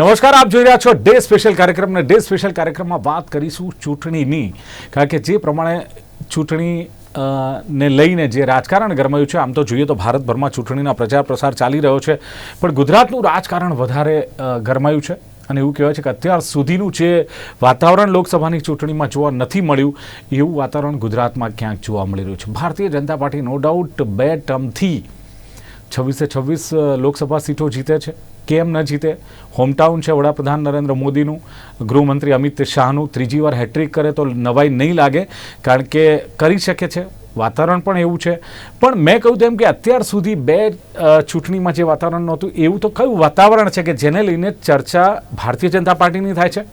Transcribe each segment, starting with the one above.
નમસ્કાર, આપ જોઈ રહ્યા છો ડે સ્પેશિયલ કાર્યક્રમ ને ડે સ્પેશિયલ કાર્યક્રમમાં વાત કરીશું ચૂંટણીની. કારણ કે જે પ્રમાણે ચૂંટણી ને લઈને જે રાજકારણ ગરમાયું છે, આમ તો જોઈએ તો ભારતભરમાં ચૂંટણીના પ્રચાર પ્રસાર ચાલી રહ્યો છે, પણ ગુજરાતનું રાજકારણ વધારે ગરમાયું છે. અને એવું કહેવાય છે કે અત્યાર સુધીનું જે વાતાવરણ લોકસભાની ચૂંટણીમાં જોવા નથી મળ્યું, એવું વાતાવરણ ગુજરાતમાં ક્યાંક જોવા મળી રહ્યું છે. Bharatiya Janata party no doubt બે ટર્મથી છવ્વીસે છવ્વીસ લોકસભા સીટો જીતે છે. કેમ ન જીતે? હોમટાઉન છે વડાપ્રધાન નરેન્દ્ર મોદીનું. ગૃહમંત્રી અમિત શાહનું. ત્રીજી વાર હેટ્રિક કરે તો નવાઈ નહીં લાગે, કારણ કે કરી શકે છે. વાતાવરણ પણ એવું છે. પણ મેં કહ્યું તેમ કે અત્યાર સુધી બે ચૂંટણીમાં જે વાતાવરણ નહોતું, એવું તો કયું વાતાવરણ છે કે જેને લઈને ચર્ચા ભારતીય જનતા પાર્ટીની થાય છે?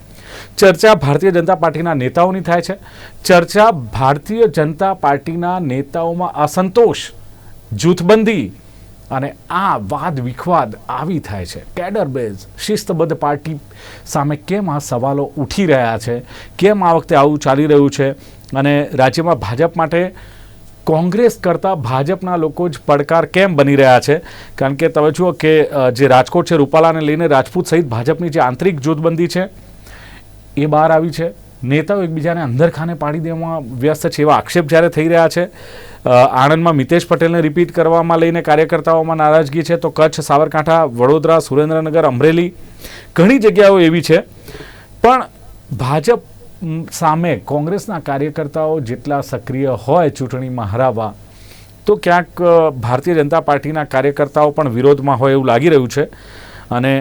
ચર્ચા ભારતીય જનતા પાર્ટીના નેતાઓની થાય છે. ચર્ચા ભારતીય જનતા પાર્ટીના નેતાઓમાં અસંતોષ, જૂથબંધી અને આ વાદ વિખવાદ આવી થાય છે. કેડર બેઝ શિસ્તબદ્ધ પાર્ટી સામે કેમ આ સવાલો ઉઠી રહ્યા છે? કેમ આ વખતે આવું ચાલી રહ્યું છે? અને રાજ્યમાં ભાજપ માટે કોંગ્રેસ કરતાં ભાજપના લોકો જ પડકાર કેમ બની રહ્યા છે? કારણ કે તમે જુઓ કે જે રાજકોટ છે, રૂપાલાને લઈને રાજપૂત સહિત ભાજપની જે આંતરિક જૂથબંધી છે, એ બહાર આવી છે. નેતાઓ એકબીજાને અંદરખાને પાડી દેવામાં વ્યસ્ત છે એવા આક્ષેપ જ્યારે થઈ રહ્યા છે. આણંદમાં મિતેશ પટેલને રિપીટ કરવામાં લઈને કાર્યકર્તાઓમાં નારાજગી છે તો કચ્છ, સાબરકાંઠા, વડોદરા, સુરેન્દ્રનગર, અમરેલી ઘણી જગ્યાઓ એવી છે. પણ ભાજપ સામે કોંગ્રેસના કાર્યકર્તાઓ જેટલા સક્રિય હોય ચૂંટણીમાં હરાવવા તો ક્યાંક ભારતીય જનતા પાર્ટીના કાર્યકર્તાઓ પણ વિરોધમાં હોય એવું લાગી રહ્યું છે. અને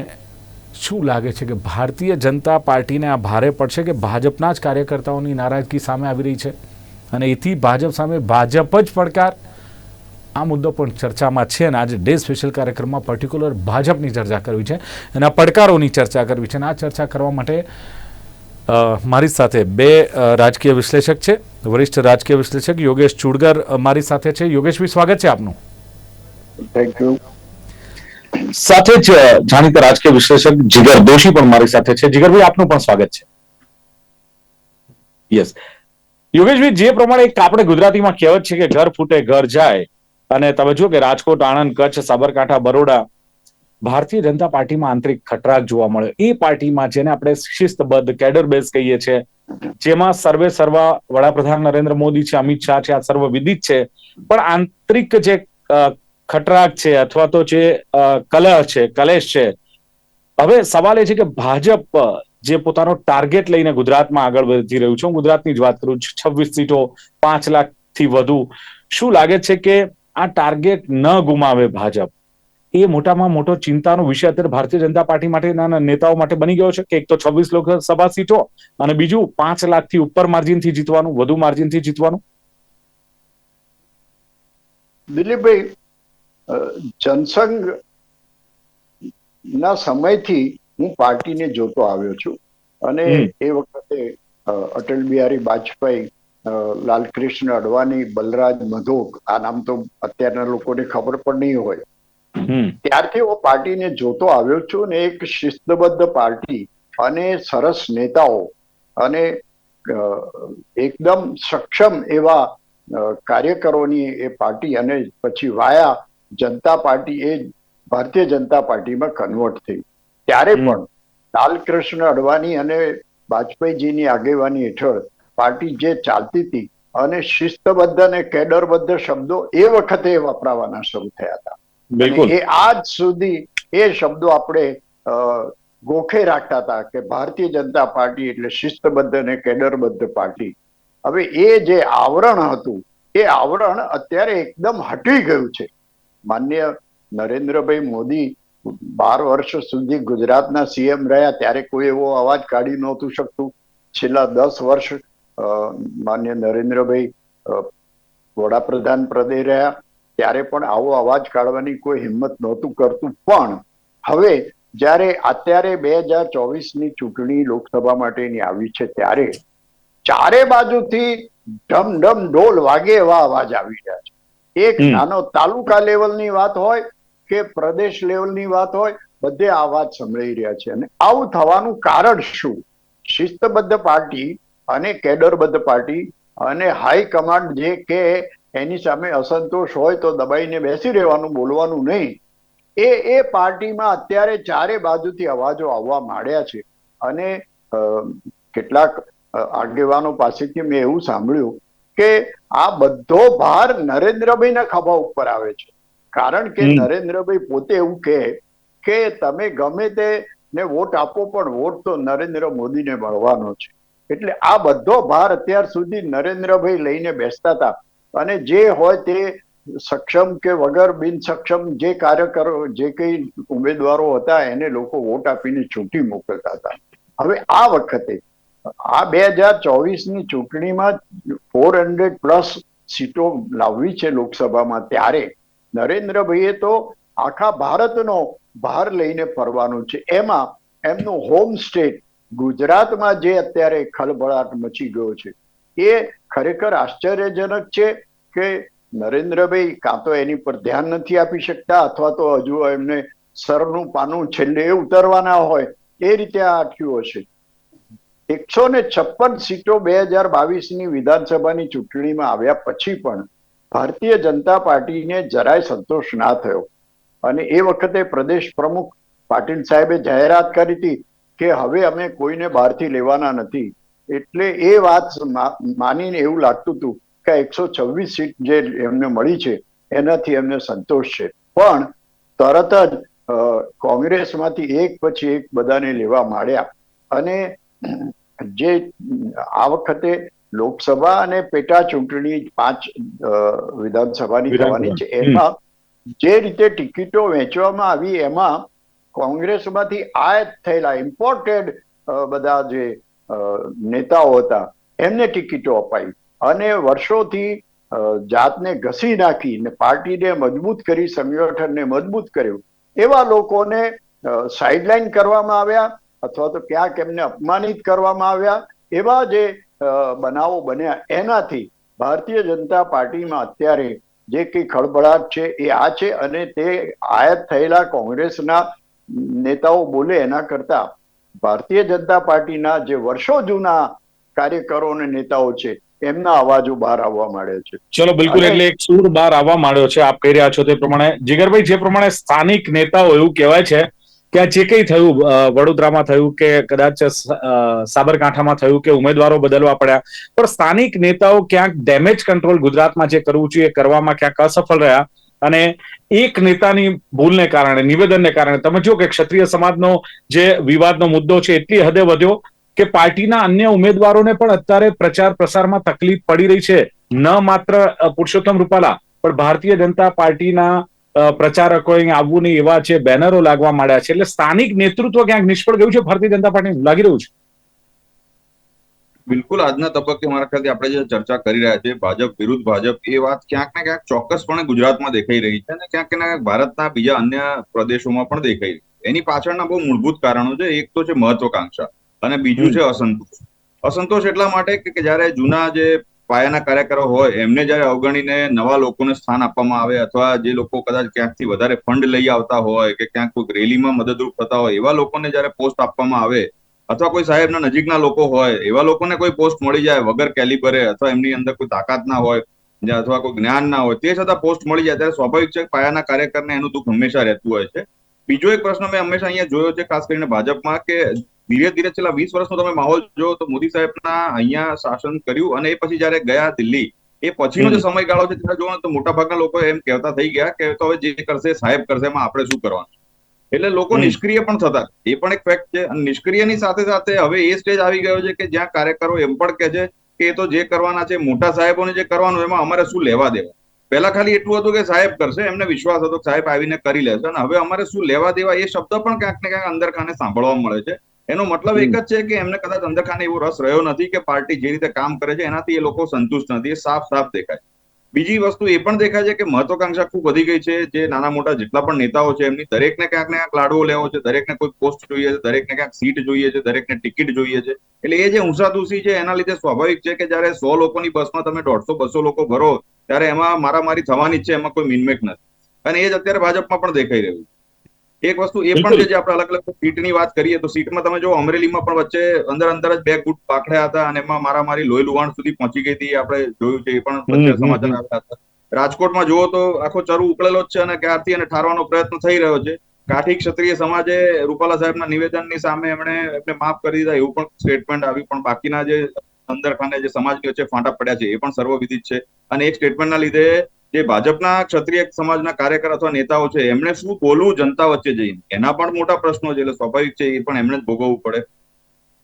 શું લાગે છે કે ભારતીય જનતા પાર્ટીને આ ભારે પડશે કે ભાજપના જ કાર્યકર્તાઓની નારાજગી સામે આવી રહી છે? અને એથી ભાજપ સામે ભાજપ જ પડકાર? આ મુદ્દો પણ ચર્ચામાં છે અને આજે ડે સ્પેશિયલ કાર્યક્રમમાં પર્ટિક્યુલર ભાજપની ચર્ચા કરવી છે અને આ પડકારોની ચર્ચા કરવી છે. અને આ ચર્ચા કરવા માટે મારી સાથે બે રાજકીય વિશ્લેષક છે. વરિષ્ઠ રાજકીય વિશ્લેષક યોગેશ ચુડગર મારી સાથે છે. યોગેશભાઈ સ્વાગત છે આપનું. થેન્ક યુ સાથે જ જાણીતા રાજકીય વિશ્લેષક જીગર દોશી પણ મારી સાથે છે. જીગરભાઈ, આપનું પણ સ્વાગત છે. યસ યોગેશભાઈ, જે પ્રમાણે એક આપણે ગુજરાતીમાં કહેવત છે કે ઘર ફૂટે, ઘર જાય, અને તમે જુઓ કે રાજકોટ, આણંદ, કચ્છ, સાબરકાંઠા, બરોડા, ભારતીય જનતા પાર્ટીમાં આંતરિક ખટરાક જોવા મળે એ પાર્ટીમાં જેને આપણે શિસ્તબદ્ધ, કેડર બેઝ કહીએ છીએ જેમાં સર્વે સર્વા વડાપ્રધાન નરેન્દ્ર મોદી છે, અમિત શાહ છે, આ સર્વ વિદિત છે. પણ આંતરિક જે ખટરાક છે અથવા તો જે કલહ છે, કલેશ છે. હવે સવાલ એ છે કે ભાજપ જે પોતાનો ટાર્ગેટ લઈને ગુજરાતમાં આગળ વધી રહ્યું છે, હું ગુજરાતની જ વાત કરું છવ્વીસ સીટો પાંચ લાખથી વધુ. શું લાગે છે કે આ ટાર્ગેટ ન ગુમાવે ભાજપ? એ મોટામાં મોટો ચિંતાનો વિષય અત્યારે ભારતીય જનતા પાર્ટી માટેના નેતાઓ માટે બની ગયો છે, કે એક તો છવ્વીસ લોકસભા સીટો અને બીજું પાંચ લાખથી ઉપર માર્જિનથી જીતવાનું, વધુ માર્જિનથી જીતવાનું? દિલીપભાઈ જનસંઘ ના સમયથી હું પાર્ટીને જોતો આવ્યો છું. અને એ વખતે અટલ બિહારી વાજપેયી લાલકૃષ્ણ અડવાણી બલરાજ મધોક આ નામ તો અત્યારના લોકોને ખબર પણ નહીં હોય. ત્યારથી હું પાર્ટીને જોતો આવ્યો છું ને એક શિસ્તબદ્ધ પાર્ટી અને સરસ નેતાઓ અને એકદમ સક્ષમ એવા કાર્યકરોની એ પાર્ટી અને પછી વાયા જનતા પાર્ટી એ ભારતીય જનતા પાર્ટીમાં કન્વર્ટ થઈ. ત્યારે પણ લાલકૃષ્ણ અડવાણી અને વાજપેયીજીની આગેવાની હેઠળ પાર્ટી જે ચાલતી હતી અને શિસ્તબદ્ધ અને કેડરબદ્ધ શબ્દો એ વખતે વપરાવાના શરૂ થયા હતા. એ આજ સુધી એ શબ્દો આપણે ગોખે રાખતા હતા કે ભારતીય જનતા પાર્ટી એટલે શિસ્તબદ્ધ અને કેડરબદ્ધ પાર્ટી. હવે એ જે આવરણ હતું એ આવરણ અત્યારે એકદમ હટી ગયું છે. માન્ય નરેન્દ્રભાઈ મોદી બાર વર્ષ સુધી ગુજરાતના સીએમ રહ્યા, ત્યારે કોઈ એવો અવાજ કાઢી નહોતું શકતું. છેલ્લા દસ વર્ષ માન્ય નરેન્દ્રભાઈ વડાપ્રધાન પદે રહ્યા, ત્યારે પણ આવો અવાજ કાઢવાની કોઈ હિંમત નહોતું કરતું. પણ હવે જ્યારે અત્યારે બે હજાર ચોવીસની ચૂંટણી લોકસભા માટેની આવી છે, ત્યારે ચારે બાજુથી ઢમ ઢમ ઢોલ વાગે એવા અવાજ આવી રહ્યા છે. એક નાનો તાલુકા લેવલની વાત હોય કે પ્રદેશ લેવલની વાત હોય બધે આ વાત સંભળાઈ રહ્યા છે. અને આવું થવાનું કારણ શું? શિસ્તબદ્ધ પાર્ટી અને કેડરબદ્ધ પાર્ટી અને હાઈ કમાન્ડ જે કે એની સામે અસંતોષ હોય તો દબાઈને બેસી રહેવાનું બોલવાનું નહીં. એ એ પાર્ટીમાં અત્યારે ચારે બાજુથી અવાજો આવવા માંડ્યા છે. અને કેટલાક આગેવાનો પાસેથી મેં એવું સાંભળ્યું કે આ બધો ભાર નરેન્દ્રભાઈના ખભા ઉપર આવે છે. કારણ કે નરેન્દ્રભાઈ પોતે એવું કહે કે તમે ગમે તે ને વોટ આપો પણ વોટ તો નરેન્દ્ર મોદીને મળવાનો છે. એટલે આ બધો ભાર અત્યાર સુધી નરેન્દ્રભાઈ લઈને બેસતા હતા. અને જે હોય તે સક્ષમ કે વગર બિન સક્ષમ જે કાર્યકરો જે કઈ ઉમેદવારો હતા એને લોકો વોટ આપીને ચૂંટી મોકલતા હતા. હવે આ વખતે આ બે હજાર ચોવીસની ચૂંટણીમાં ફોર હંડ્રેડ પ્લસ સીટો લાવવી છે લોકસભામાં ત્યારે. નરેન્દ્રભાઈએ તો આખા ભારતનો ભાર લઈને ફરવાનું છે. એમાં એમનું હોમ સ્ટેટ ગુજરાતમાં જે અત્યારે ખળભળાટ મચી ગયો છે, એ ખરેખર આશ્ચર્યજનક છે કે નરેન્દ્રભાઈ કાં તો એની પર ધ્યાન નથી આપી શકતા અથવા તો હજુ એમને સરનું પાનું છેલ્લે ઉતરવાના હોય, એ રીતે આ અટક્યું હશે એકસો ને છપ્પન સીટો બે હજાર બાવીસની વિધાનસભાની ચૂંટણીમાં આવ્યા પછી પણ ભારતીય જનતા પાર્ટીને જરાય સંતોષ ના થયો. અને એ વખતે પ્રદેશ પ્રમુખ પાટીલ સાહેબે જાહેરાત કરી હતી કે હવે અમે કોઈને બહારથી લેવાના નથી. એટલે એ વાત માનીને એવું લાગતું હતું કે એકસો છવ્વીસ સીટ જે એમને મળી છે, એનાથી એમને સંતોષ છે. પણ તરત જ કોંગ્રેસમાંથી એક પછી એક બધાને લેવા માંડ્યા. અને જે આ વખતે લોકસભા અને પેટા ચૂંટણી પાંચ વિધાનસભાની થવાની છે. એમાં જે રીતે ટિકિટો વેચવામાં આવી એમાં કોંગ્રેસમાંથી આયાત થયેલા ઇમ્પોર્ટેડ બધા જે નેતાઓ હતા એમને ટિકિટો અપાઈ. અને વર્ષોથી જાતને ઘસી નાખી ને પાર્ટીને મજબૂત કરી સંગઠનને મજબૂત કર્યું. એવા લોકોને સાઇડલાઇન કરવામાં આવ્યા. અથવા તો ક્યાંક એમને અપમાનિત કરવામાં આવ્યા એવા જે બનાવો બન્યા એનાથી ભારતીય જનતા પાર્ટીમાં અત્યારે જે કઈ ખળભળાટ છે એ આ છે અને તે આયાત થયેલા કોંગ્રેસના નેતાઓ બોલે એના કરતા ભારતીય જનતા પાર્ટીના જે વર્ષો જૂના કાર્યકરો અને નેતાઓ છે એમના અવાજો બહાર આવવા માંડે છે. ચલો બિલકુલ એટલે એક સૂર બહાર આવવા માંડ્યો છે આપ કહી રહ્યા છો તે પ્રમાણે. જીગરભાઈ જે પ્રમાણે સ્થાનિક નેતાઓ એવું કહેવાય છે કે જે કંઈ થયું વડોદરામાં થયું કે કદાચ સાબરકાંઠામાં થયું કે ઉમેદવારો બદલવા પડ્યા. પણ સ્થાનિક નેતાઓ ક્યાંક ડેમેજ કંટ્રોલ ગુજરાતમાં જે કરવું જોઈએ કરવામાં ક્યાંક અસફળ રહ્યા. અને એક નેતાની ભૂલને કારણે, નિવેદનને કારણે, તમે જો કે ક્ષત્રિય સમાજનો જે વિવાદનો મુદ્દો છે, એટલી હદે વધ્યો કે પાર્ટીના અન્ય ઉમેદવારોને પણ અત્યારે પ્રચાર પ્રસારમાં તકલીફ પડી રહી છે. ન માત્ર પુરુષોત્તમ રૂપાલા, પણ ભારતીય જનતા પાર્ટીના પ્રચારકો આવવું નહીં એવા છે બેનરો લાગવા માંડ્યા છે. એટલે સ્થાનિક નેતૃત્વ ક્યાંક નિષ્ફળ ગયું છે? ભારતીય જનતા પાર્ટી લાગી રહ્યું છે? બિલકુલ. આજના તબક્કે મારા ખ્યાલથી આપણે જે ચર્ચા કરી રહ્યા છે ભાજપ વિરુદ્ધ ભાજપ એ વાત ક્યાંક ને ક્યાંક ચોક્કસપણે ગુજરાતમાં દેખાઈ રહી છે અને ક્યાંક ને ક્યાંક ભારતના બીજા અન્ય પ્રદેશોમાં પણ દેખાઈ રહી છે. એની પાછળના બહુ મૂળભૂત કારણો છે. એક તો છે મહત્વકાંક્ષા અને બીજું છે અસંતોષ. અસંતોષ એટલા માટે કે કે જ્યારે જૂના જે પાયાના કાર્યકરો હોય, એમને જયારે અવગણીને નવા લોકોને સ્થાન આપવામાં આવે અથવા જે લોકો કદાચ ક્યાંકથી વધારે ફંડ લઈ આવતા હોય કે ક્યાંક કોઈક રેલીમાં મદદરૂપ થતા હોય, એવા લોકોને જયારે પોસ્ટ આપવામાં આવે અથવા કોઈ સાહેબના નજીકના લોકો હોય, એવા લોકોને કોઈ પોસ્ટ મળી જાય વગર કેલિબરે અથવા એમની અંદર કોઈ તાકાત ના હોય અથવા કોઈ જ્ઞાન ના હોય, તે છતાં પોસ્ટ મળી જાય ત્યારે સ્વાભાવિક છે પાયાના કાર્યકરને એનું દુઃખ હંમેશા રહેતું હોય છે. બીજો એક પ્રશ્ન મેં હંમેશા અહીંયા જોયો છે, ખાસ કરીને ભાજપમાં કે ધીરે ધીરે છેલ્લા વીસ વર્ષનો તમે માહોલ જો તો મોદી સાહેબના અહીંયા શાસન કર્યું અને એ પછી જયારે ગયા દિલ્હી એ પછીનો જે સમયગાળો છે ત્યારે જોવો તો મોટાભાગના લોકો એમ કહેતા થઈ ગયા કે તો હવે જે કરશે સાહેબ કરશે એમાં આપણે શું કરવાનું? એટલે લોકો નિષ્ક્રિય પણ થતા. એ પણ એક ફેક્ટ છે. અને નિષ્ક્રિયની સાથે સાથે હવે એ સ્ટેજ આવી ગયો છે કે જ્યાં કાર્યકરો એમ પણ કહે છે કે એ તો જે કરવાના છે મોટા સાહેબોને જે કરવાનું એમાં અમારે શું લેવા દેવા? પહેલા ખાલી એટલું હતું કે સાહેબ કરશે એમને વિશ્વાસ હતો કે સાહેબ આવીને કરી લેશે. અને હવે અમારે શું લેવા દેવા એ શબ્દ પણ ક્યાંક ને ક્યાંક અંદર ખાને સાંભળવા મળે છે. એનો મતલબ એક જ છે કે એમને કદાચ અંદર એવો રસ રહ્યો નથી કે પાર્ટી જે રીતે કામ કરે છે એનાથી એ લોકો સંતુષ્ટ નથી એ સાફ સાફ દેખાય. બીજી વસ્તુ એ પણ દેખાય છે કે મહત્વકાંક્ષા ખૂબ વધી ગઈ છે જે નાના મોટા જેટલા પણ નેતાઓ છે એમની દરેકને ક્યાંક ને ક્યાંક લાડવો લેવો છે દરેકને કોઈ પોસ્ટ જોઈએ છે દરેકને ક્યાંક સીટ જોઈએ છે દરેકને ટિકિટ જોઈએ છે. એટલે એ જે ઊંસાતુસી છે એના લીધે સ્વાભાવિક છે કે જયારે સો લોકોની બસમાં તમે દોઢસો બસો લોકો ભરો ત્યારે એમાં મારામારી થવાની જ છે એમાં કોઈ મિનમેક નથી. અને એ જ અત્યારે ભાજપમાં પણ દેખાઈ રહ્યું છે. એક વસ્તુ એ પણ છે જે આપણે અલગ અલગ સીટની વાત કરીએ તો સીટમાં તમે જો અમરેલીમાં પણ વચ્ચે અંદર અંદર જ બે ગુટ પાકડ્યા હતા અને એમાં મારા મારી લોહી લુવાણ સુધી પહોંચી ગઈ હતી આપણે જોયું છે એ પણ વચ્ચે સમાચાર આવ્યા હતા. રાજકોટમાં જુઓ તો આખો ચરુ ઉકળેલો જ છે અને ક્યારથી એને ઠારવાનો પ્રયત્ન થઈ રહ્યો છે. કાઠી ક્ષત્રિય સમાજે રૂપાલા સાહેબના નિવેદનની સામે એમણે એમને માફ કરી દીધા એવું પણ સ્ટેટમેન્ટ આવી પણ બાકીના જે અંદર ખાને જે સમાજની વચ્ચે ફાંટા પડ્યા છે એ પણ સર્વવિદિત છે. અને એક સ્ટેટમેન્ટના લીધે જે ભાજપના ક્ષત્રિય સમાજના કાર્યકર અથવા નેતાઓ છે એમણે શું બોલવું જનતા વચ્ચે જઈને? એના પણ મોટા પ્રશ્નો છે એટલે સ્વાભાવિક છે એ પણ એમણે જ ભોગવવું પડે.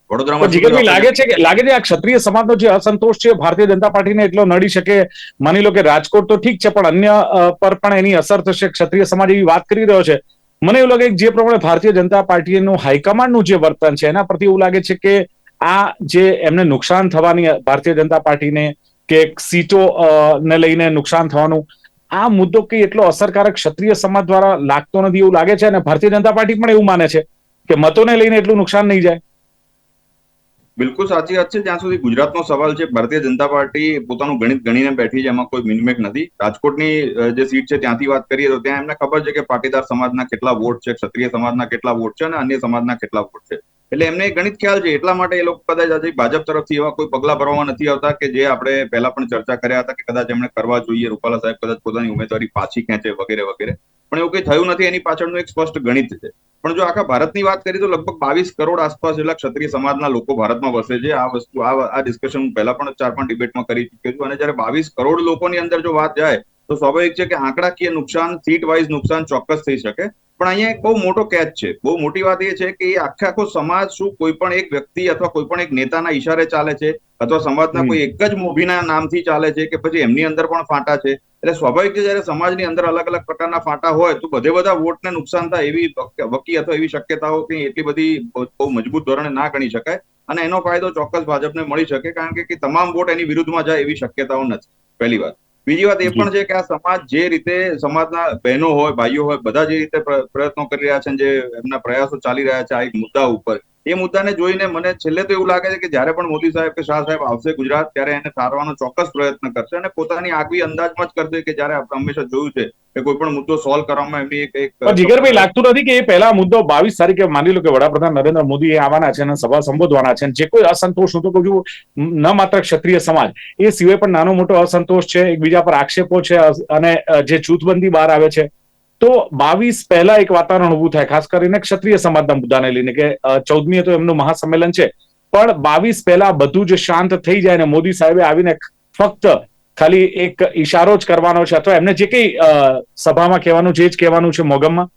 વડોદરામાં લાગે છે કે લાગે છે આ ક્ષત્રિય સમાજનો જે અસંતોષ છે ભારતીય જનતા પાર્ટીને એટલો નડી શકે? માની લો કે રાજકોટ તો ઠીક છે પણ અન્ય પર પણ એની અસર થશે ક્ષત્રિય સમાજ એવી વાત કરી રહ્યો છે. મને એવું લાગે કે જે પ્રમાણે ભારતીય જનતા પાર્ટીનું હાઈકમાન્ડનું જે વર્તન છે એના પરથી એવું લાગે છે કે આ જે એમને નુકસાન થવાની ભારતીય જનતા પાર્ટીને કે સીટો ને લઈને નુકસાન થવાનું. આ મુદ્દો કઈ એટલો અસરકારક ક્ષત્રિય સમાજ દ્વારા લાગતો નથી એવું લાગે છે? અને ભારતીય જનતા પાર્ટી પણ એવું માને છે કે મતોને લઈને એટલું નુકસાન નહીં જાય? બિલકુલ સાચી વાત છે. જ્યાં સુધી ગુજરાતનો સવાલ છે. ભારતીય જનતા પાર્ટી પોતાનું ગણિત ગણીને બેઠી છે. એમાં કોઈ મિનમેક નથી. રાજકોટની જે સીટ છે ત્યાંથી વાત કરીએ તો ત્યાં એમને ખબર છે કે પાટીદાર સમાજના કેટલા વોટ છે, ક્ષત્રિય સમાજના કેટલા વોટ છે અને અન્ય સમાજના કેટલા વોટ છે. એટલે એમને ગણિત ખ્યાલ છે, એટલા માટે એ લોકો કદાચ આજે ભાજપ તરફથી એવા કોઈ પગલા ભરવામાં નથી આવતા કે જે આપણે પહેલા પણ ચર્ચા કર્યા હતા કે કદાચ એમણે કરવા જોઈએ, રૂપાલા સાહેબ કદાચ પોતાની ઉમેદવારી પાછી ખેંચે વગેરે વગેરે. પણ એવું કંઈ થયું નથી, એની પાછળનું એક સ્પષ્ટ ગણિત છે. પણ જો આખા ભારતની વાત કરીએ તો લગભગ બાવીસ કરોડ આસપાસ જેટલા ક્ષત્રિય સમાજના લોકો ભારતમાં વસે છે. આ વસ્તુ, આ આ ડિસ્કશન હું પહેલા પણ ચાર પાંચ ડિબેટમાં કરી ચૂક્યો છું. અને જ્યારે બાવીસ કરોડ લોકોની અંદર જો વાત જાય, તો સ્વાભાવિક છે કે આંકડાકીય નુકસાન સીટ વાઇઝ નુકસાન ચોક્કસ થઈ શકે. પણ અહીંયા એક બહુ મોટો કેચ છે. બહુ મોટી વાત એ છે કે આખે આખો સમાજ શું કોઈ પણ એક વ્યક્તિ અથવા કોઈ પણ એક નેતાના ઈશારે ચાલે છે અથવા સમાજના કોઈ એક જ મોભીના નામથી ચાલે છે કે પછી એમની અંદર પણ ફાંટા છે. એટલે સ્વાભાવિક છે જયારે સમાજની અંદર અલગ અલગ પ્રકારના ફાંટા હોય તો બધે બધા વોટને નુકસાન થાય એવી વકી અથવા એવી શક્યતાઓ કે એટલી બધી બહુ મજબૂત ધોરણે ના ગણી શકાય. અને એનો ફાયદો ચોક્કસ ભાજપને મળી શકે કારણ કે કે તમામ વોટ એની વિરુદ્ધમાં જાય એવી શક્યતાઓ નથી. પહેલી વાત. બીજી વાત એ પણ છે કે આ સમાજ જે રીતે સમાજના બહેનો હોય ભાઈઓ હોય બધા જે રીતે પ્રયત્નો કરી રહ્યા છે જે એમના પ્રયાસો ચાલી રહ્યા છે આ એક મુદ્દા ઉપર. એ મુદ્દાને જોઈને મને છેલ્લે તો એવું લાગે છે કે જ્યારે પણ મોદી સાહેબ કે શાહ સાહેબ આવશે ગુજરાત ત્યારે એને સારવાનો ચોક્કસ પ્રયત્ન કરશે અને પોતાની આગવી અંદાજમાં જ કરશે કે જ્યારે આપણે હંમેશા જોયું છે કે કોઈ પણ મુદ્દો સોલ્વ કરવામાં એમની એક એક જીગરભાઈ લાગતું નથી કે એ પહેલા મુદ્દો બાવીસ તારીખે માની લો કે વડાપ્રધાન નરેન્દ્ર મોદી એ આવવાના છે અને સભા સંબોધવાના છે જે કોઈ અસંતોષ હું તો કહું છું ન માત્ર ક્ષત્રિય સમાજ એ સિવાય પણ નાનો મોટો અસંતોષ છે એકબીજા પર આક્ષેપો છે અને જે જૂથબંધી બહાર આવે છે તો બાવીસ પહેલા એક વાતાવરણ ઊભું થાય, ખાસ કરીને ક્ષત્રિય સમાજના મુદ્દાને લઈને કે ચૌદમીએ તો એમનું મહાસંમેલન છે. પણ બાવીસ પહેલા બધું જ શાંત થઈ જાય ને મોદી સાહેબે આવીને ફક્ત ખાલી એક ઈશારો જ કરવાનો છે અથવા એમને જે કઈ સભામાં કહેવાનું એ જ કહેવાનું છે મોગમમાં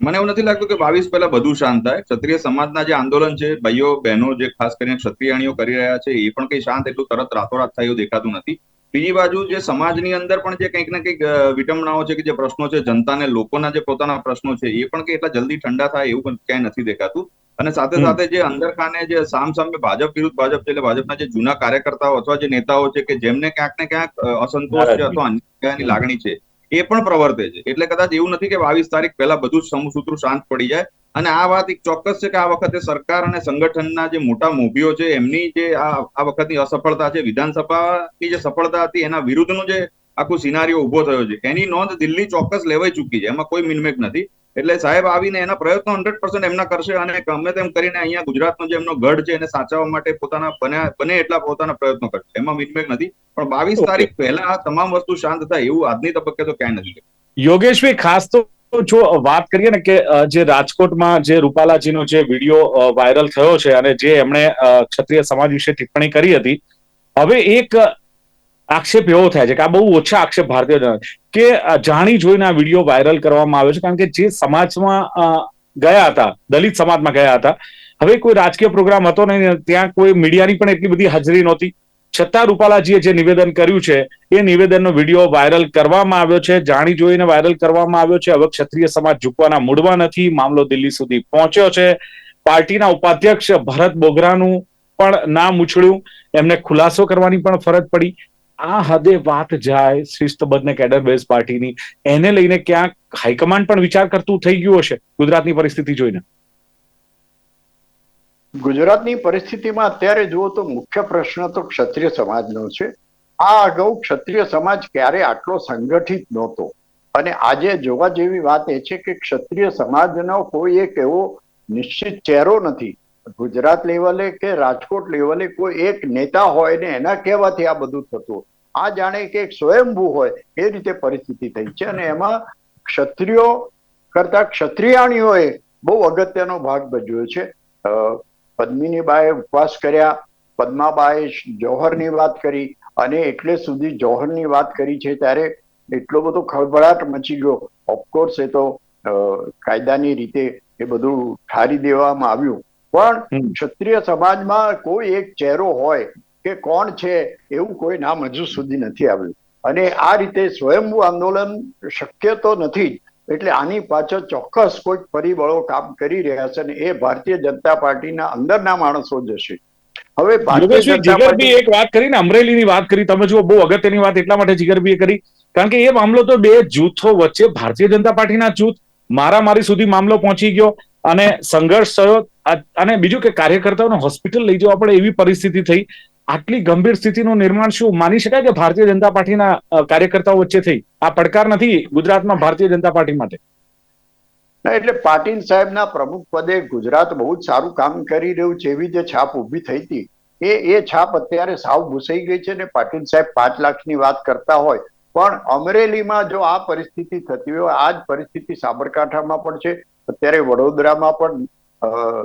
મને એવું નથી લાગતું કે બાવીસ પહેલા બધું શાંત થાય. ક્ષત્રિય સમાજના જે આંદોલન છે, ભાઈઓ, બહેનો જે ખાસ કરીને ક્ષત્રિયાણીઓ કરી રહ્યા છે, એ પણ કઈ શાંત, એટલું તરત રાતોરાત થાય દેખાતું નથી. બીજી બાજુ જે સમાજની અંદર પણ જે કંઈક ને કંઈક વિટંબણાઓ છે કે જે પ્રશ્નો છે જનતાને લોકોના જે પોતાના પ્રશ્નો છે એ પણ કે એટલા જલ્દી ઠંડા થાય એવું પણ ક્યાંય નથી દેખાતું. અને સાથે સાથે જે અંદર ખાને જે સામ સામે ભાજપ વિરુદ્ધ ભાજપ છે એટલે ભાજપના જે જૂના કાર્યકર્તાઓ અથવા જે નેતાઓ છે કે જેમને ક્યાંક ને ક્યાંક અસંતોષ છે અથવા અન્યાયની લાગણી છે એ પણ પ્રવર્તે છે. એટલે કદાચ એવું નથી કે બાવીસ તારીખ પહેલા બધું જ સમસૂત્ર શાંત પડી જાય. અને આ વાત એક ચોક્કસ છે કે આ વખતે સરકાર અને સંગઠનના જે મોટા મોભીઓ છે, એમની જે આ વખતની અસફળતા છે, વિધાનસભાની જે સફળતા હતી, એના વિરુદ્ધનું જે આખું સિનારીઓ ઊભો થયો છે. એની નોંધ દિલ્હી ચોક્કસ લેવાઈ ચૂકી છે. એમાં કોઈ મિનમેક નથી. એટલે સાહેબ આવીને એના પ્રયત્નો હંડ્રેડ પર્સન્ટ એમના કરશે અને ગમે તેમ કરીને અહીંયા ગુજરાતનો જે એમનો ગઢ છે એને સાચવવા માટે પોતાના બને બને એટલા પોતાના પ્રયત્નો કરશે. એમાં મિટમેક નથી. પણ બાવીસ તારીખ પહેલા આ તમામ વસ્તુ શાંત થાય એવું આજની તબક્કે તો ક્યાંય નથી. યોગેશભાઈ ખાસ તો જો વાત કરીએ ને કે જે રાજકોટમાં જે રૂપાલાજીનો જે વીડિયો વાયરલ થયો છે અને જે એમણે ક્ષત્રિય સમાજ વિશે ટિપ્પણી કરી હતી હવે એક આક્ષેપ એવો થાય છે કે આ બહુ ઓછા આક્ષેપ ભારતીય જનતા કે જાણી જોઈને આ વીડિયો વાયરલ કરવામાં આવ્યો છે, કારણ કે જે સમાજમાં ગયા હતા, દલિત સમાજમાં ગયા હતા, હવે કોઈ રાજકીય પ્રોગ્રામ હતો નહીં, ત્યાં કોઈ મીડિયાની પણ એટલી બધી હાજરી નહોતી. છતાં રૂપાલાજીએ જે નિવેદન કર્યું છે, એ નિવેદનનો વીડિયો વાયરલ કરવામાં આવ્યો છે, જાણી જોઈને વાયરલ કરવામાં આવ્યો છે. હવે ક્ષત્રિય સમાજ ઝૂકવાના મૂડમાં નથી. મામલો દિલ્હી સુધી પહોંચ્યો છે. પાર્ટીના ઉપાધ્યક્ષ ભરત બોગરાનું પણ નામ ઉછળ્યું. એમને ખુલાસો કરવાની પણ ફરજ પડી. આ હદે વાત જાય શિસ્તબદ્ધ કેડર બેઝ પાર્ટીની, એને લઈને ક્યાંક હાઈકમાન્ડ પણ વિચાર કરતું થઈ ગયું હશે ગુજરાતની પરિસ્થિતિ જોઈને. ગુજરાતની પરિસ્થિતિમાં અત્યારે જુઓ તો મુખ્ય પ્રશ્ન તો ક્ષત્રિય સમાજનો છે. આ અગાઉ ક્ષત્રિય સમાજ ક્યારે આટલો સંગઠિત નહોતો. અને આજે જોવા જેવી વાત એ છે કે ક્ષત્રિય સમાજનો કોઈ એક એવો નિશ્ચિત ચહેરો નથી. ગુજરાત લેવલે કે રાજકોટ લેવલે કોઈ એક નેતા હોય ને એના કહેવાથી આ બધું થતું આ જાણે કે એક સ્વયંભૂ હોય, એ રીતે પરિસ્થિતિ થઈ છે અને એમાં ક્ષત્રિયો કરતા ક્ષત્રિયાણીઓએ બહુ અગત્યનો ભાગ ભજવ્યો છે. પદ્મિની પદ્મિનીબાએ ઉપવાસ કર્યા પદ્માબાએ જૌહરની વાત કરી અને એટલે સુધી જૌહરની વાત કરી છે ત્યારે એટલો બધો ખળભળાટ મચી ગયો. ઓફકોર્સ એ તો કાયદાની રીતે એ બધું ઠારી દેવામાં આવ્યું. પણ ક્ષત્રિય સમાજમાં કોઈ એક ચહેરો હોય કે કોણ છે એવું કોઈ નામ હજુ સુધી નથી આવ્યું. અને આ રીતે સ્વયંભૂ આંદોલન શક્ય તો નથી એટલે આની પાછળ ચોક્કસ કોઈક પરિબળો કામ કરી રહ્યા છે અને એ ભારતીય જનતા પાર્ટીના અંદરના માણસો જશે હવે ભારતીય જીગરભાઈ એક વાત કરીને અમરેલીની વાત કરી તમે જુઓ બહુ અગત્યની વાત એટલા માટે જીગરભાઈએ કરી. કારણ કે એ મામલો તો બે જૂથો વચ્ચે ભારતીય જનતા પાર્ટીના જૂથ મારામારી સુધી મામલો પહોંચી ગયો અને સંઘર્ષ થયો. અને બીજું કે કાર્યકર્તાઓને હોસ્પિટલ લઈ જવા પડે એવી પરિસ્થિતિ થઈ. આટલી ગંભીર સ્થિતિનું નિર્માણ શું? માની શકાય કે ભારતીય જનતા પાર્ટીના કાર્યકર્તાઓ વચ્ચે થઈ? આ પડકાર નથી ગુજરાતમાં ભારતીય જનતા પાર્ટી માટે. એટલે પાટીલ સાહેબના પ્રમુખ પદે ગુજરાત બહુ જ સારું કામ કરી રહ્યું છે, એવી જે છાપ ઊભી થઈ હતી. એ એ છાપ અત્યારે સાવ ભૂસાઈ ગઈ છે ને પાટીલ સાહેબ પાંચ લાખની વાત કરતા હોય. પણ અમરેલીમાં જો આ પરિસ્થિતિ થતી હોય, આ જ પરિસ્થિતિ સાબરકાંઠામાં પણ છે. અત્યારે વડોદરામાં પણ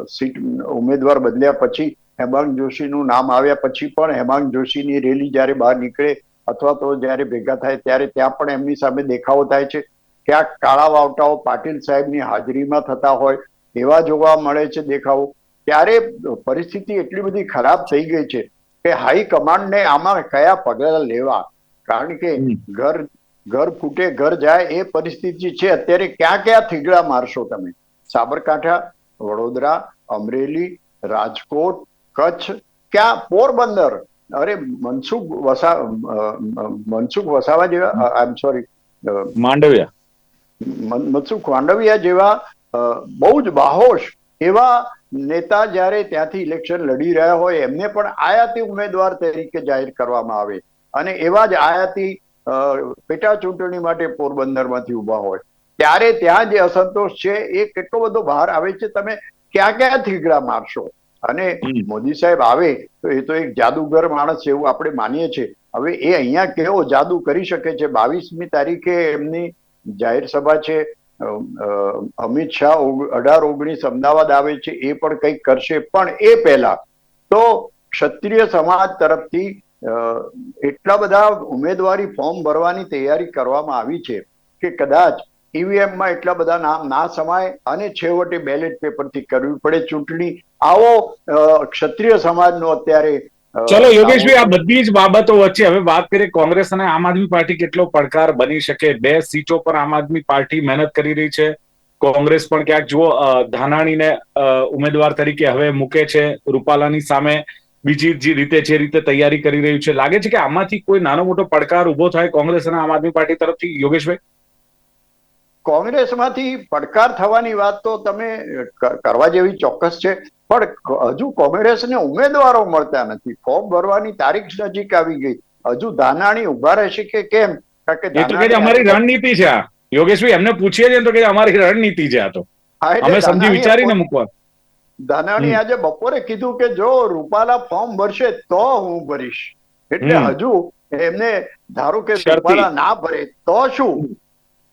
સીટ ઉમેદવાર બદલ્યા પછી હેમાંગ જોશીનું નામ આવ્યા પછી પણ હેમાંગ જોશીની રેલી જ્યારે બહાર નીકળે અથવા તો જ્યારે ભેગા થાય ત્યારે ત્યાં પણ એમની સામે દેખાવો થાય છે. ક્યાંક કાળા વાવટાઓ પાટીલ સાહેબની હાજરીમાં થતા હોય એવા જોવા મળે છે દેખાવો. ત્યારે પરિસ્થિતિ એટલી બધી ખરાબ થઈ ગઈ છે કે હાઈ કમાન્ડને આમાં કયા પગલા લેવા? કારણ કે ઘર ઘર ફૂટે ઘર જાય એ પરિસ્થિતિ છે. અત્યારે ક્યાં ક્યાં થીગડા મારશો તમે? સાબરકાંઠા વડોદરા અમરેલી રાજકોટ કચ્છ ક્યાં? પોરબંદર. અરે મનસુખ વસા મનસુખ વસાવા જેવા I am sorry Mandaviya. Mansukh Mandaviya જેવા બહુ જ બાહોશ એવા નેતા જ્યારે ત્યાંથી ઇલેક્શન લડી રહ્યા હોય એમને પણ આયાતી ઉમેદવાર તરીકે જાહેર કરવામાં આવે. અને એવા જ આયાતી પેટા ચૂંટણી માટે પોરબંદરમાંથી ઊભા હોય. ત્યારે ત્યાં જે અસંતોષ છે એ કેટલો બધો બહાર આવે છે તમે ક્યાં ક્યાં થીગડા મારશો? અને મોદી સાહેબ આવે તો એ તો એક જાદુગર માણસ છે એવું આપણે માનીએ છીએ. હવે એ અહીંયા કેવો જાદુ કરી શકે છે? બાવીસમી તારીખે એમની જાહેર સભા છે. અમિત શાહ અઢાર ઓગણીસ અમદાવાદ આવે છે એ પણ કંઈક કરશે. પણ એ પહેલા તો ક્ષત્રિય સમાજ તરફથી એટલા બધા ઉમેદવારી ફોર્મ ભરવાની તૈયારી કરવામાં આવી છે કે કદાચ ઈવીએમમાં એટલા બધા નામ ના સમાય અને છેવટે બેલેટ પેપરથી કરવી પડે ચૂંટણી. આવો ક્ષત્રિય સમાજનો અત્યારે ચલો યોગેશભાઈ આ બધી જ બાબતો વચ્ચે હવે વાત કરીએ કોંગ્રેસ અને આમ આદમી પાર્ટી કેટલો પડકાર બની શકે. બે સીટો પર આમ આદમી પાર્ટી મહેનત કરી રહી છે. કોંગ્રેસ પણ ક્યાંક જુઓ ધાનાણીને ઉમેદવાર તરીકે હવે મૂકે છે રૂપાલાની સામે. બીજી જે રીતે જે રીતે તૈયારી કરી રહ્યું છે. લાગે છે કે આમાંથી કોઈ નાનો મોટો પડકાર ઊભો થાય કોંગ્રેસ અને આમ આદમી પાર્ટી તરફથી? યોગેશભાઈ? કોંગ્રેસમાંથી પડકાર થવાની વાત તો તમે કરવા જેવી ચોક્કસ છે. પણ હજુ કોંગ્રેસને ઉમેદવારો મળતા નથી. ફોર્મ ભરવાની તારીખ નજીક આવી ગઈ. હજુ ધાનાણી ઊભા રહેશે કે કેમ? કારણ કે અમારી રણનીતિ છે આ. યોગેશભાઈ એમને પૂછીએ છીએ તો કે અમારી રણનીતિ છે આ તો. અમે સમજી વિચારીને મૂકવા. ધાનાણી આજે બપોરે કીધું કે જો રૂપાલા ફોર્મ ભરશે તો હું ભરીશ. એટલે હજુ એમને ધારો કે રૂપાલા ના ભરે તો શું?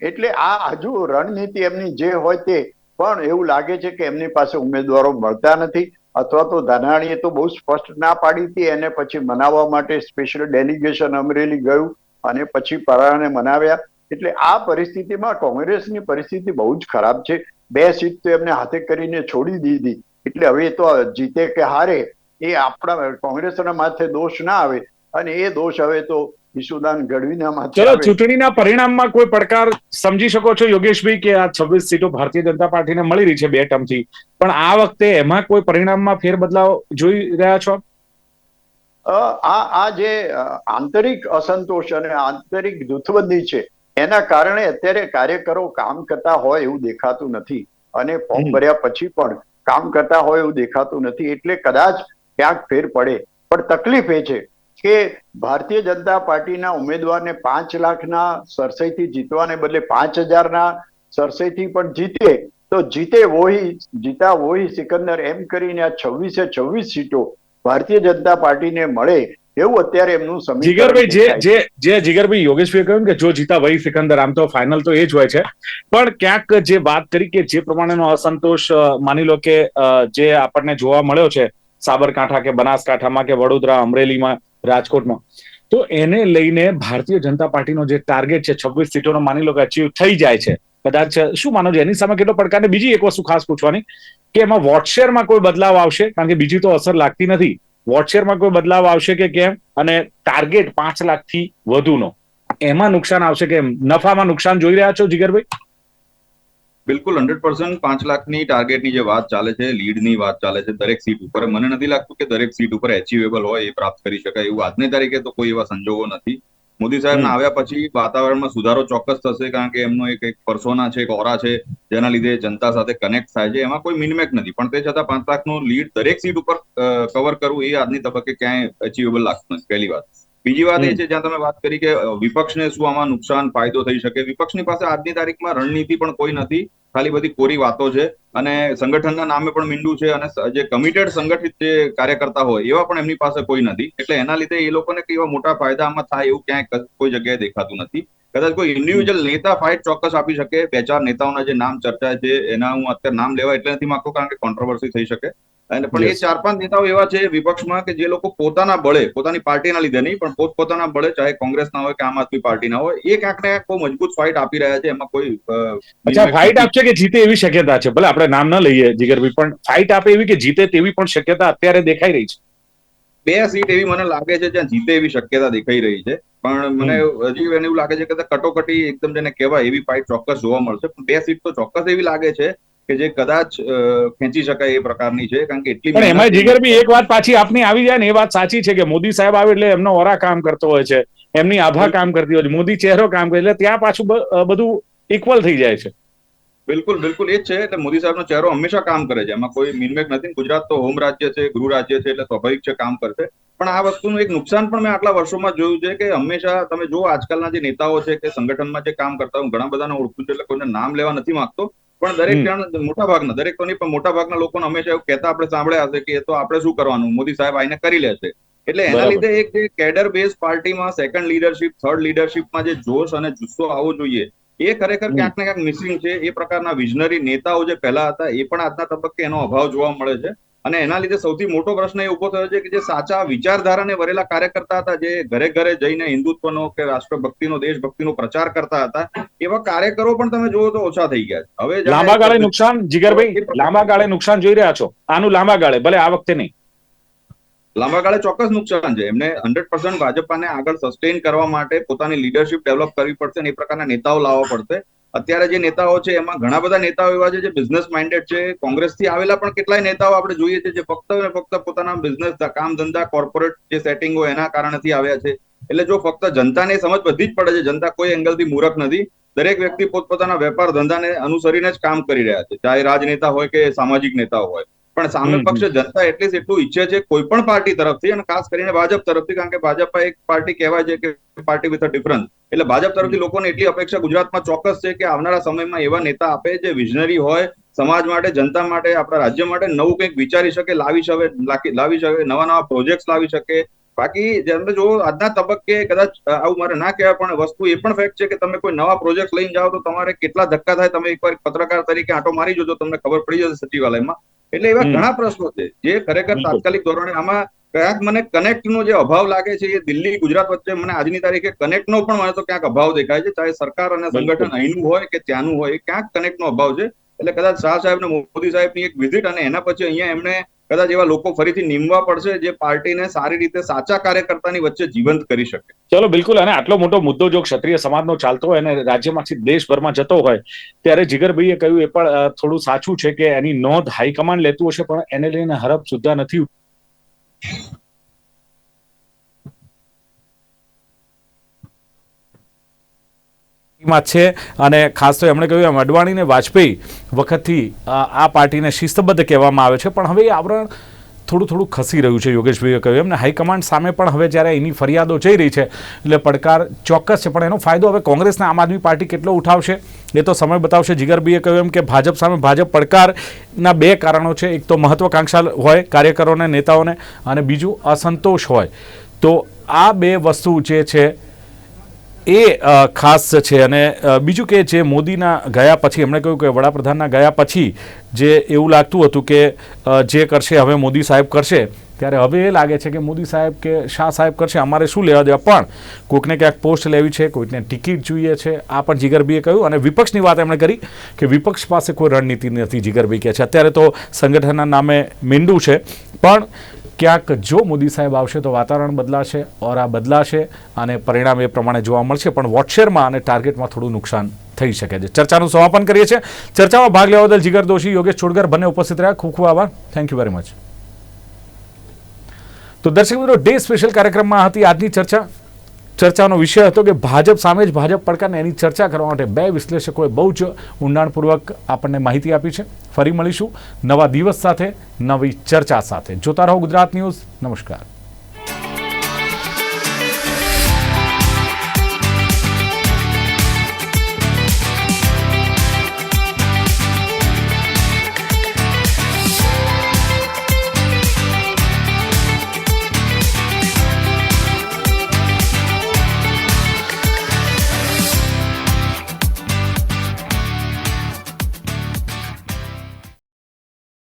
એટલે આ હજુ રણનીતિ એમની જે હોય તે, પણ એવું લાગે છે કે એમની પાસે ઉમેદવારો મળતા નથી, અથવા તો ધાનાણીએ તો બહુ સ્પષ્ટ ના પાડી હતી, એને પછી મનાવવા માટે સ્પેશિયલ ડેલિગેશન અમરેલી ગયું અને પછી પરાણે મનાવ્યા. એટલે આ પરિસ્થિતિમાં કોંગ્રેસની પરિસ્થિતિ બહુ જ ખરાબ છે. બે સીટ તો એમને હાથે કરીને છોડી દીધી. એટલે હવે તો જીતે કે હારે એ આપણા કોંગ્રેસના માથે દોષ ના આવે. અને એ દોષ હવે તો ઈશુદાન ગઢવીના ચલો ચૂંટણીના પરિણામમાં કોઈ પડકાર સમજી શકો છો યોગેશભાઈ કે આ છવ્વીસ સીટો ભારતીય જનતા પાર્ટીને મળી રહી છે બે ટર્મથી. પણ આ વખતે એમાં કોઈ પરિણામમાં ફેરબદલાવ જોઈ રહ્યા છો? આ આ જે આંતરિક અસંતોષ અને આંતરિક જૂથબંધી છે એના કારણે અત્યારે કાર્યકરો કામ કરતા હોય એવું દેખાતું નથી. અને ફોર્મ ભર્યા પછી પણ કામ કરતા હોય એવું દેખાતું નથી. એટલે કદાચ ક્યાંક ફેર પડે. પણ તકલીફ એ છે કે ભારતીય જનતા પાર્ટીના ઉમેદવારને પાંચ લાખના સરસઈથી જીતવાને બદલે પાંચ હજારના સરસઈથી પણ જીતે તો જીતે વોહી જીતા વોહી સિકંદર એમ કરીને આ છવ્વીસે છવ્વીસ સીટો ભારતીય જનતા પાર્ટીને મળે એવું અત્યારે એમનું સમીકરણ જીગરભાઈ જે જે જે જીગરભાઈ યોગેશભાઈ કહ્યું કે જો જીતા વહી સિકંદર આમ તો ફાઇનલ તો એ જ હોય છે. પણ ક્યાંક જે વાત કરી કે જે પ્રમાણેનો અસંતોષ માની લો કે જે આપણને જોવા મળ્યો છે સાબરકાંઠા કે બનાસકાંઠામાં કે વડોદરા અમરેલીમાં રાજકોટમાં. તો એને લઈને ભારતીય જનતા પાર્ટીનો જે ટાર્ગેટ છે, છવ્વીસ સીટોનો માની લો કે અચીવ થઈ જાય છે. કદાચ શું માનો છો? એની સામે કેટલો પડકાર બીજી એક વસ્તુ ખાસ પૂછવાની કે એમાં વોટશેરમાં કોઈ બદલાવ આવશે? કારણ કે બીજી તો અસર લાગતી નથી. વોટશેરમાં કોઈ બદલાવ આવશે કે કેમ? અને ટાર્ગેટ પાંચ લાખથી વધુનો. એમાં નુકસાન આવશે કે નફામાં નુકસાન જોઈ રહ્યા છો જીગરભાઈ? બિલકુલ હંડ્રેડ પર્સન્ટ પાંચ લાખની ટાર્ગેટની જે વાત ચાલે છે લીડની વાત ચાલે છે દરેક સીટ ઉપર. મને નથી લાગતું કે દરેક સીટ ઉપર એચિવેબલ હોય એ પ્રાપ્ત કરી શકાય એવું આજની તારીખે તો કોઈ એવા સંજોગો નથી. મોદી સાહેબના આવ્યા પછી વાતાવરણમાં સુધારો ચોક્કસ થશે કારણ કે એમનો એક એક પર્સોના છે એક ઓરા છે જેના લીધે જનતા સાથે કનેક્ટ થાય છે. એમાં કોઈ મિનિમેક નથી. પણ તે છતાં પાંચ લાખનું લીડ દરેક સીટ ઉપર કવર કરવું એ આજની તબક્કે ક્યાંય અચીવેબલ લાગતું નથી. પહેલી વાત. બીજી વાત એ છે જ્યાં તમે વાત કરી કે વિપક્ષને શું આમાં નુકસાન ફાયદો થઈ શકે? વિપક્ષની પાસે આજની તારીખમાં રણનીતિ પણ કોઈ નથી. ખાલી બધી કોરી વાતો છે. અને સંગઠનના નામે પણ મીંડું છે અને જે કમિટેડ સંગઠિત જે કાર્યકર્તા હોય એવા પણ એમની પાસે કોઈ નથી. એટલે એના લીધે એ લોકોને કઈ એવા મોટા ફાયદા આમાં થાય એવું ક્યાંય કોઈ જગ્યાએ દેખાતું નથી. કદાચ કોઈ ઇન્ડિવિજ્યુઅલ નેતા ફાઇટ ચોક્કસ આપી શકે. બે ચાર નેતાઓના જે નામ ચર્ચા છે એના હું અત્યારે નામ લેવા એટલે નથી માંગતો કારણ કે કોન્ટ્રોવર્સી થઈ શકે. અને પણ એ ચાર પાંચ નેતાઓ એવા છે વિપક્ષમાં કે જે લોકો પોતાના બળે પોતાની પાર્ટીના લીધે નહીં પણ પોત પોતાના બળે ચાહે કોંગ્રેસના હોય કે આમ આદમી પાર્ટીના હોય એ ક્યાંક ને બહુ મજબૂત ફાઇટ આપી રહ્યા છે એમાં કોઈ અચ્છા ફાઇટ આપશે કે જીતે એવી શક્યતા છે? ભલે આપણે નામ ના લઈએ જીગરભાઈ પણ ફાઇટ આપે એવી કે જીતે તેવી પણ શક્યતા અત્યારે દેખાઈ રહી છે? બે સીટ એવી મને લાગે છે જ્યાં જીતે એવી શક્યતા દેખાઈ રહી છે. પણ મને હજી એને એવું લાગે છે કે કટોકટી એકદમ જેને કહેવાય એવી ફાઇટ ચોક્કસ જોવા મળશે. પણ બે સીટ તો ચોક્કસ એવી લાગે છે કે જે કદાચ ખેંચી શકાય એ પ્રકારની છે કારણ કે એટલી પણ એમાં જીગરભાઈ એક વાત પાછી આપની આવી જાય ને એ વાત સાચી છે કે મોદી સાહેબ આવે એટલે એમનો ઓરા કામ કરતો હોય છે એમની આભા કામ કરતી હોય છે મોદી ચહેરો કામ કરે એટલે ત્યાં પાછું બધું ઇક્વલ થઈ જાય છે. બિલકુલ બિલકુલ એ જ છે એટલે મોદી સાહેબનો ચહેરો હંમેશા કામ કરે છે એમાં કોઈ મિનમેક નથી ગુજરાત તો હોમ રાજ્ય છે ગૃહ રાજ્ય છે એટલે સ્વાભાવિક છે કામ કરશે પણ આ વસ્તુનું એક નુકસાન પણ મેં આટલા વર્ષોમાં જોયું છે કે હંમેશા તમે જો આજકાલના જે નેતાઓ છે કે સંગઠનમાં જે કામ કરતા હું ઘણા બધાને ઓળખું છું એટલે કોઈને નામ લેવા નથી માંગતો પણ દરેક જણ મોટા ભાગના દરેક તો નહીં પણ મોટા ભાગના લોકોને હંમેશા એવું કહેતા આપણે સાંભળ્યા હશે કે એ તો આપણે શું કરવાનું? મોદી સાહેબ આઈને કરી લેશે. એટલે એના લીધે એક જે કેડર બેઝ પાર્ટીમાં સેકન્ડ લીડરશિપ થર્ડ લીડરશિપમાં જે જોશ અને જુસ્સો આવવો જોઈએ એ ખરેખર ક્યાંક ને ક્યાંક મિસિંગ છે. એ પ્રકારના વિઝનરી નેતાઓ જે પહેલા હતા એ પણ આજના તબક્કે એનો અભાવ જોવા મળે છે. અને એના લીધે સૌથી મોટો પ્રશ્ન એ ઊભો થયો છે કે જે સાચા વિચારધારાને વરેલા કાર્યકર્તા હતા જે ઘરે ઘરે જઈને હિન્દુત્વનો કે રાષ્ટ્રભક્તિનો દેશભક્તિનો પ્રચાર કરતા હતા એવા કાર્યકરો પણ તમે જોવો તો ઓછા થઈ ગયા છે. હવે લાંબા ગાળે નુકસાન? જીગરભાઈ લાંબા ગાળે નુકસાન જોઈ રહ્યા છો. આનું લાંબા ગાળે ભલે આ વખતે નહીં. લાંબા ગાળે ચોક્કસ નુકસાન છે. એમને હંડ્રેડ પર્સન્ટ ભાજપાને આગળ સસ્ટેન કરવા માટે પોતાની લીડરશિપ ડેવલપ કરવી પડશે અને એ પ્રકારના નેતાઓ લાવવા પડશે. અત્યારે જે નેતાઓ છે એમાં ઘણા બધા નેતાઓ એવા છે જે બિઝનેસ માઇન્ડેડ છે. કોંગ્રેસથી આવેલા પણ કેટલાય નેતાઓ આપણે જોઈએ છે જે ફક્ત ને ફક્ત પોતાના બિઝનેસ કામ ધંધા કોર્પોરેટ જે સેટિંગો એના કારણથી આવ્યા છે. એટલે જો ફક્ત જનતાને સમજ બધી જ પડે છે જનતા કોઈ એંગલથી મૂરખ નથી. દરેક વ્યક્તિ પોતપોતાના વેપાર ધંધાને અનુસરીને જ કામ કરી રહ્યા છે. ચાહે રાજનેતા હોય કે સામાજિક નેતાઓ હોય. પણ સામે. પક્ષે જનતા એટલીસ્ટ એટલું ઈચ્છે છે કોઈ પણ પાર્ટી તરફથી અને ખાસ કરીને ભાજપ તરફથી કારણ કે ભાજપા એક પાર્ટી કહેવાય છે કે પાર્ટી વિથ અ ડિફરન્સ એટલે ભાજપ તરફથી લોકોને એટલી અપેક્ષા ગુજરાતમાં ચોક્કસ છે કે આવનારા સમયમાં એવા નેતા આપે જે વિઝનરી હોય સમાજ માટે જનતા માટે આપણા રાજ્ય માટે નવું કંઈક વિચારી શકે લાવી શકે લાવી શકે નવા નવા પ્રોજેક્ટ લાવી શકે. બાકી જેમ જો આજના તબક્કે કદાચ આવું મારે ના કહેવાય પણ વસ્તુ એ પણ ફેક્ટ છે કે તમે કોઈ નવા પ્રોજેક્ટ લઈને જાઓ તો તમારે કેટલા ધક્કા થાય તમે એકવાર પત્રકાર તરીકે આંટો મારી જોજો તમને ખબર પડી જશે સચિવાલયમાં. એટલે એવા ઘણા પ્રશ્નો છે જે ખરેખર તાત્કાલિક ધોરણે આમાં ક્યાંક મને કનેક્ટ નો જે અભાવ લાગે છે એ દિલ્હી ગુજરાત વચ્ચે મને આજની તારીખે કનેક્ટ નો પણ મને તો ક્યાંક અભાવ દેખાય છે. ચાહે સરકાર અને સંગઠન અહીંનું હોય કે ત્યાંનું હોય ક્યાંક કનેક્ટ નો અભાવ છે. એટલે કદાચ શાહ સાહેબ ને મોદી સાહેબની એક વિઝિટ અને એના પછી અહીંયા એમને કદાચ એવા લોકો ફરીથી નીમવા પડશે જે પાર્ટીને સારી રીતે સાચા કાર્યકર્તાની વચ્ચે જીવંત કરી શકે. ચલો બિલકુલ. અને આટલો મોટો મુદ્દો જો ક્ષત્રિય સમાજનો ચાલતો હોય અને રાજ્યમાંથી દેશભરમાં જતો હોય ત્યારે જીગરભાઈએ કહ્યું એ પણ થોડું સાચું છે કે એની નોંધ હાઈકમાન્ડ લેતું હશે પણ એને લઈને હરફ સુદ્ધા નથી માં છે. અને ખાસ તો એમણે કહ્યું એમ, અડવાણી અને વાજપેયી વખતથી આ પાર્ટીને શિસ્તબદ્ધ કહેવામાં આવે છે. પણ હવે આવરણ થોડું થોડું ખસી રહ્યું છે, યોગેશભાઈએ કહ્યું. એમને હાઈકમાન્ડ સામે પણ હવે જ્યારે એની ફરિયાદો જઈ રહી છે, એટલે પડકાર ચોક્કસ છે, પણ એનો ફાયદો હવે કોંગ્રેસને આમ આદમી પાર્ટી કેટલો ઉઠાવશે, એ તો સમય બતાવશે. જીગરભાઈએ કહ્યું એમ કે ભાજપ સામે ભાજપ પડકારના બે કારણો છે. એક તો મહત્વકાંક્ષા હોય કાર્યકરોને, નેતાઓને અને બીજું અસંતોષ હોય. તો આ બે વસ્તુ જે છે એ ખાસ છે અને બીજું કે જે મોદીના ગયા પછી, એમણે કહ્યું કે વડાપ્રધાનના ગયા પછી જે એવું લાગતું હતું કે જે કરશે હવે મોદી સાહેબ કરશે, ત્યારે હવે એ લાગે છે કે મોદી સાહેબ કે શાહ સાહેબ કરશે, અમારે શું લેવા દેવા? પણ કોઈકને ક્યાંક પોસ્ટ લેવી છે કોઈકને ટિકિટ જોઈએ છે, આ પણ જીગરભાઈએ કહ્યું અને વિપક્ષની વાત એમણે કરી કે વિપક્ષ પાસે કોઈ રણનીતિ નથી જીગરભાઈ કહે છે. અત્યારે તો સંગઠનના નામે મીંડું છે. પણ ક્યાંક જો મોદી સાહેબ આવશે તો વાતાવરણ બદલાશે ઓર બદલાશે અને પરિણામ એ પ્રમાણે જોવા મળશે, પણ વોટશેરમાં અને ટાર્ગેટમાં થોડું નુકસાન થઈ શકે છે. ચર્ચાનું સમાપન કરીએ છીએ. ચર્ચામાં ભાગ લેવા બદલ જીગર દોશી, યોગેશ છોડગર બંને ઉપસ્થિત રહ્યા. ખૂબ ખૂબ આભાર. થેન્ક યુ વેરી મચ તો દર્શક મિત્રો, ડે સ્પેશિયલ કાર્યક્રમમાં હતી આજની ચર્ચા. ચર્ચાનો વિષય હતો કે ભાજપ સામે જ ભાજપ પડકારને એની ચર્ચા કરવા માટે બે વિશ્લેષકોએ બહુ જ ઊંડાણપૂર્વક આપણને માહિતી આપી છે. ફરી મળીશું નવા દિવસ સાથે, નવી ચર્ચા સાથે. જોતા રહો ગુજરાત ન્યૂઝ. નમસ્કાર.